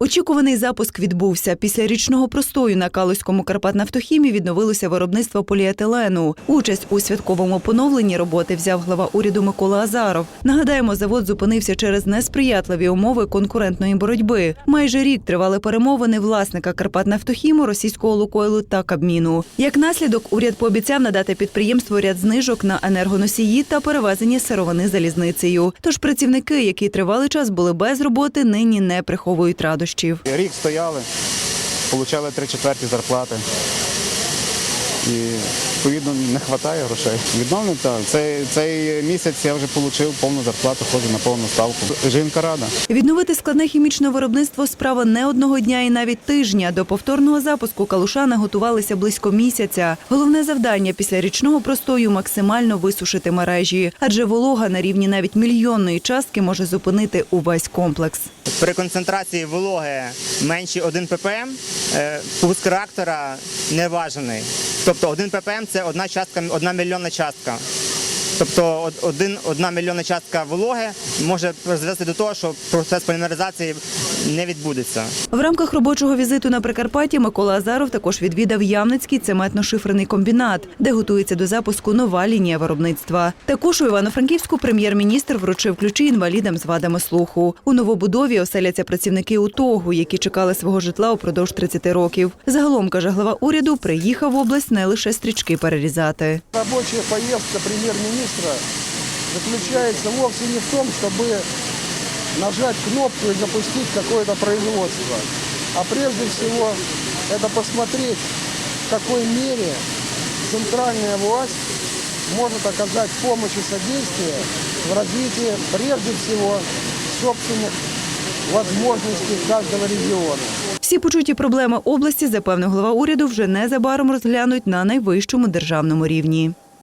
Очікуваний запуск відбувся. Після річного простою на Калузькому Карпатнафтохімі відновилося виробництво поліетилену. Участь у святковому поновленні роботи взяв глава уряду Микола Азаров. Нагадаємо, завод зупинився через несприятливі умови конкурентної боротьби. Майже рік тривали перемовини власника Карпатнафтохіму, російського Лукойлу та Кабміну. Як наслідок, уряд пообіцяв надати підприємству ряд знижок на енергоносії та перевезення сировини залізницею. Тож працівники, які тривалий час були без роботи, нині не приховують радощів. Рік стояли, отримали три четверті зарплати. І відповідно не вистачає грошей. Відновлено так. Цей, цей місяць я вже отримав повну зарплату, ходжу на повну ставку. Жінка рада. Відновити складне хімічне виробництво справа не одного дня і навіть тижня. До повторного запуску калушани готувалися близько місяця. Головне завдання після річного простою максимально висушити мережі, адже волога на рівні навіть мільйонної частки може зупинити увесь комплекс. При концентрації вологи менші 1 ppm е, пуск реактора не важений. Тобто 1 ppm – це одна частка, одна мільйонна частка. Тобто один, одна мільйонна частка вологи може призвести до того, що процес полімеризації не відбудеться. В рамках робочого візиту на Прикарпатті Микола Азаров також відвідав Ямницький цементно-шифрений комбінат, де готується до запуску нова лінія виробництва. Також у Івано-Франківську прем'єр-міністр вручив ключі інвалідам з вадами слуху. У новобудові оселяться працівники УТОГу, які чекали свого житла упродовж 30 років. Загалом, каже глава уряду, приїхав в область не лише стрічки перерізати. Рабочая поездка премьер-министра заключается вовсе не в том, чтобы нажать кнопку и запустить какое-то производство, а прежде всего это посмотреть, в какой мере центральная власть может оказать помощь и содействие в развитии прежде всего собственных возможностей каждого региона. Всі почуті проблеми області, запевнив глава уряду, вже незабаром розглянуть на найвищому державному рівні.